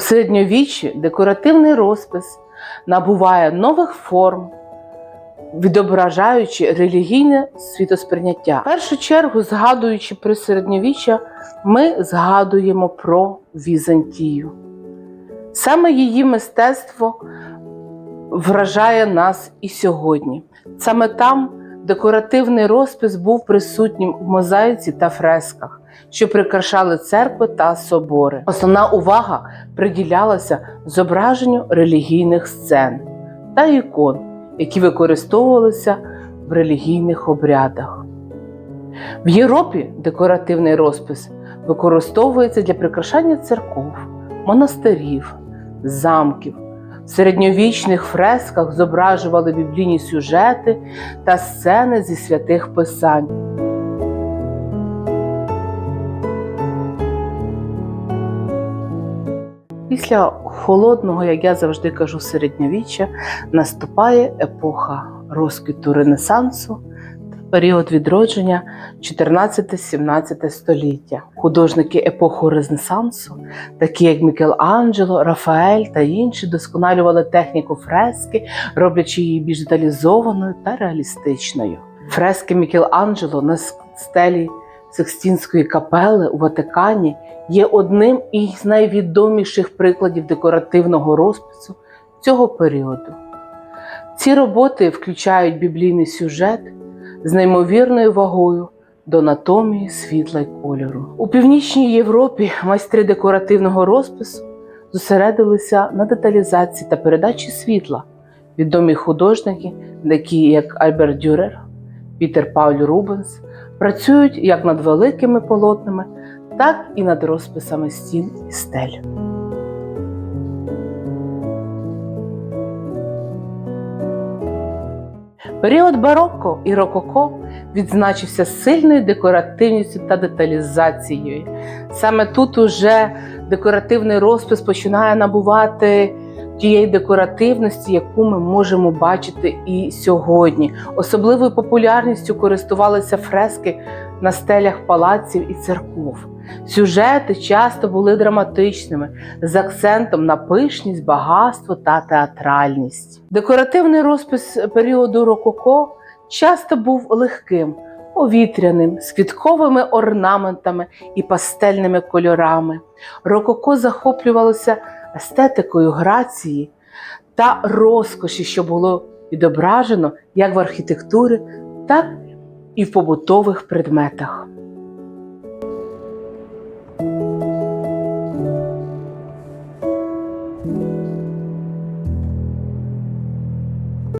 У середньовіччі декоративний розпис набуває нових форм, відображаючи релігійне світосприйняття. В першу чергу, згадуючи про середньовіччя, ми згадуємо про Візантію. Саме її мистецтво вражає нас і сьогодні. Саме там декоративний розпис був присутнім в мозаїці та фресках, що прикрашали церкви та собори. Основна увага приділялася зображенню релігійних сцен та ікон, які використовувалися в релігійних обрядах. В Європі декоративний розпис використовується для прикрашання церков, монастирів, замків. Середньовічних фресках зображували біблійні сюжети та сцени зі святих писань. Після холодного, як я завжди кажу, середньовіччя наступає епоха розквіту Ренесансу період відродження 14-17 століття. Художники епоху Ренесансу, такі як Мікеланджело, Рафаель та інші, досконалювали техніку фрески, роблячи її більш деталізованою та реалістичною. Фрески Мікеланджело на стелі Секстінської капели у Ватикані є одним із найвідоміших прикладів декоративного розпису цього періоду. Ці роботи включають біблійний сюжет з неймовірною вагою до анатомії світла й кольору. У північній Європі майстри декоративного розпису зосередилися на деталізації та передачі світла. Відомі художники, такі як Альберт Дюрер, Пітер Пауль Рубенс, працюють як над великими полотнами, так і над розписами стін і стель. Період барокко і рококо відзначився сильною декоративністю та деталізацією. Саме тут уже декоративний розпис починає набувати тієї декоративності, яку ми можемо бачити і сьогодні. Особливою популярністю користувалися фрески на стелях палаців і церков. Сюжети часто були драматичними, з акцентом на пишність, багатство та театральність. Декоративний розпис періоду рококо часто був легким, повітряним, з квітковими орнаментами і пастельними кольорами. Рококо захоплювалося естетикою грації та розкоші, що було відображено як в архітектурі, так і в побутових предметах.